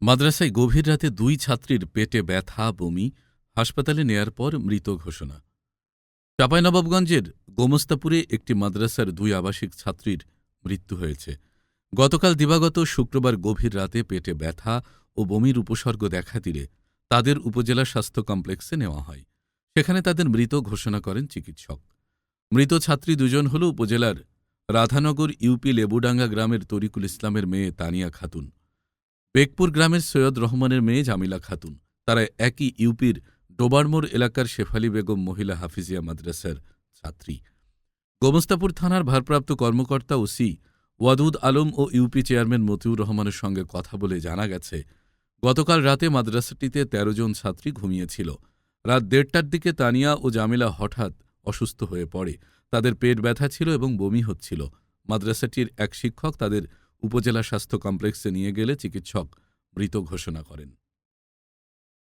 মাদ্রাসায় গভীর রাতে দুই ছাত্রীর পেটে ব্যথা, বমি, হাসপাতালে নেয়ার পর মৃত ঘোষণা। চাঁপাইনবাবগঞ্জের গোমস্তাপুরে একটি মাদ্রাসার দুই আবাসিক ছাত্রীর মৃত্যু হয়েছে। গতকাল দিবাগত শুক্রবার গভীর রাতে পেটে ব্যথা ও বমির উপসর্গ দেখা দিলে তাদের উপজেলা স্বাস্থ্য কমপ্লেক্সে নেওয়া হয়। সেখানে তাদের মৃত ঘোষণা করেন চিকিৎসক। মৃত ছাত্রী দুজন হল উপজেলার রাধানগর ইউপি লেবুডাঙ্গা গ্রামের তরিকুল ইসলামের মেয়ে তানিয়া খাতুন। বেগপুর গ্রামের সৈয়দ রহমানের মেয়ে জামিলা খাতুন, তারা একই ইউপির ডোবারমোর এলাকার শেফালি বেগম মহিলা হাফিজিয়া মাদ্রাসার ছাত্রী। গোমস্তাপুর থানার ভারপ্রাপ্ত কর্মকর্তা ওসি ওয়াদুদ আলম ও ইউপি চেয়ারম্যান মতিউর রহমানের সঙ্গে কথা বলে জানা গেছে, গতকাল রাতে মাদ্রাসাটিতে ১৩ জন ছাত্রী ঘুমিয়েছিল। রাত দেড়টার দিকে তানিয়া ও জামিলা হঠাৎ অসুস্থ হয়ে পড়ে। তাদের পেট ব্যথা ছিল এবং বমি হচ্ছিল। মাদ্রাসাটির এক শিক্ষক তাদের উপজেলা স্বাস্থ্য কমপ্লেক্সে নিয়ে গেলে চিকিৎসক মৃত ঘোষণা করেন।